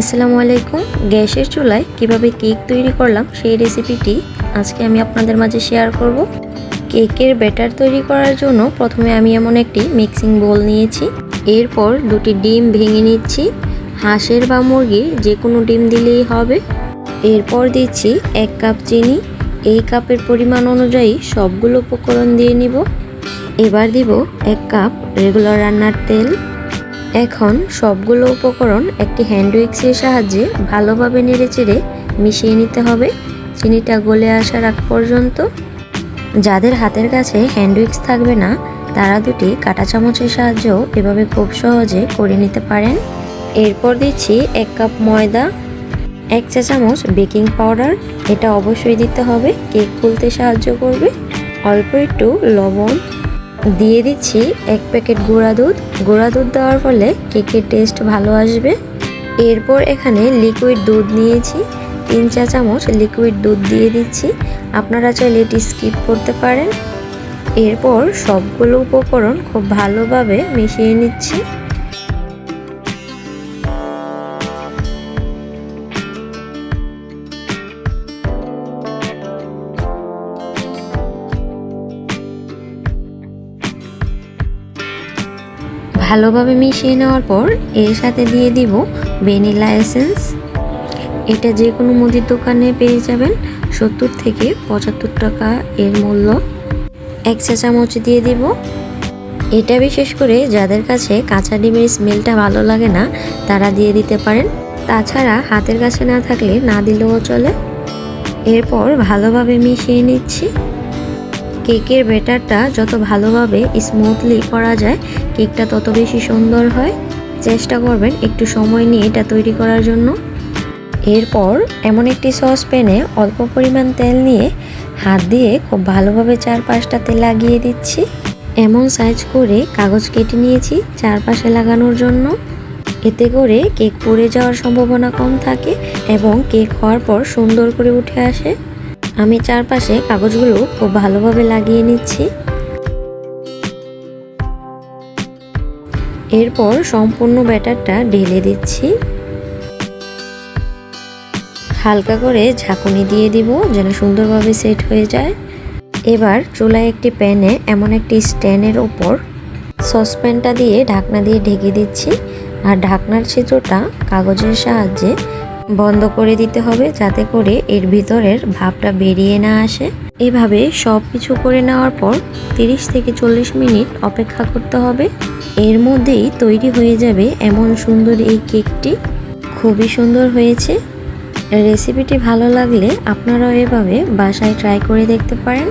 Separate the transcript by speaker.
Speaker 1: আসসালামু আলাইকুম। গ্যাসের চুলায় কীভাবে কেক তৈরি করলাম সেই রেসিপিটি আজকে আমি আপনাদের মাঝে শেয়ার করব। কেকের ব্যাটার তৈরি করার জন্য প্রথমে আমি এমন একটি মিক্সিং বোল নিয়েছি। এরপর দুটি ডিম ভেঙে নিচ্ছি। হাঁসের বা মুরগির যে কোনো ডিম দিলেই হবে। এরপর দিচ্ছি এক কাপ চিনি। এই কাপের পরিমাণ অনুযায়ী সবগুলো উপকরণ দিয়ে নিব। এবার দিব এক কাপ রেগুলার রান্নার তেল। এখন সবগুলো উপকরণ একটি হ্যান্ড উইক্সের সাহায্যে ভালোভাবে নেড়েচেড়ে মিশিয়ে নিতে হবে। চিনিটা গলে আসার আগ পর্যন্ত যাদের হাতের কাছে হ্যান্ড উইক্স থাকবে না, তারা দুটি কাঁটা চামচের সাহায্যেও এভাবে খুব সহজে করে নিতে পারেন। এরপর দিচ্ছি এক কাপ ময়দা, এক চা চামচ বেকিং পাউডার এটা অবশ্যই দিতে হবে। কেক খুলতে সাহায্য করবে। অল্প একটু লবণ দিয়ে দিচ্ছি এক প্যাকেট গুঁড়া দুধ। গুঁড়া দুধ দেওয়ার ফলে কেকের টেস্ট ভালো আসবে। এরপর এখানে লিকুইড দুধ নিয়েছি। তিন চা চামচ লিকুইড দুধ দিয়ে দিচ্ছি। আপনারা চাইলে এটি স্কিপ করতে পারেন। এরপর সবগুলো উপকরণ খুব ভালোভাবে মিশিয়ে নিচ্ছি। ভালোভাবে মিশিয়ে নেওয়ার পর এর সাথে দিয়ে দিব ভ্যানিলা এসেন্স। এটা যে কোনো মুদির দোকানে পেয়ে যাবেন। সত্তর থেকে পঁচাত্তর টাকা এর মূল্য। এক চা চামচ দিয়ে দিব। এটা বিশেষ করে যাদের কাছে কাঁচা ডিমের স্মেলটা ভালো লাগে না, তারা দিয়ে দিতে পারেন। তাছাড়া হাতের কাছে না থাকলে না দিলেও চলে। এরপর ভালোভাবে মিশিয়ে নিচ্ছি। কেকের ব্যাটারটা যত ভালোভাবে স্মুথলি করা যায়, কেকটা তত বেশি সুন্দর হয়। চেষ্টা করবেন একটু সময় নিয়ে এটা তৈরি করার জন্য। এরপর এমন একটি সস প্যানে অল্প পরিমাণ তেল নিয়ে হাত দিয়ে খুব ভালোভাবে চারপাশটাতে লাগিয়ে দিচ্ছি। এমন সাইজ করে কাগজ কেটে নিয়েছি চারপাশে লাগানোর জন্য। এতে করে কেক পড়ে যাওয়ার সম্ভাবনা কম থাকে এবং কেক হওয়ার পর সুন্দর করে উঠে আসে। আমি চারপাশে কাগজগুলো খুব ভালোভাবে লাগিয়ে নিচ্ছি। এরপর সম্পূর্ণ ব্যাটারটা ঢেলে দিচ্ছি। হালকা করে ঝাঁকুনি দিয়ে দিব যেন সুন্দরভাবে সেট হয়ে যায়। এবার চুলায় একটি প্যানে এমন একটি স্ট্যান্ডের ওপর সসপ্যানটা দিয়ে ঢাকনা দিয়ে ঢেকে দিচ্ছি। আর ঢাকনার ছিদ্রটা কাগজের সাহায্যে বন্ধ করে দিতে হবে যাতে করে এর ভিতরের ভাবটা বেরিয়ে না আসে। এভাবে সব কিছু করে নেওয়ার পর 30 থেকে চল্লিশ মিনিট অপেক্ষা করতে হবে। এর মধ্যেই তৈরি হয়ে যাবে এমন সুন্দর এই কেকটি। খুবই সুন্দর হয়েছে। রেসিপিটি ভালো লাগলে আপনারাও এভাবে বাসায় ট্রাই করে দেখতে পারেন।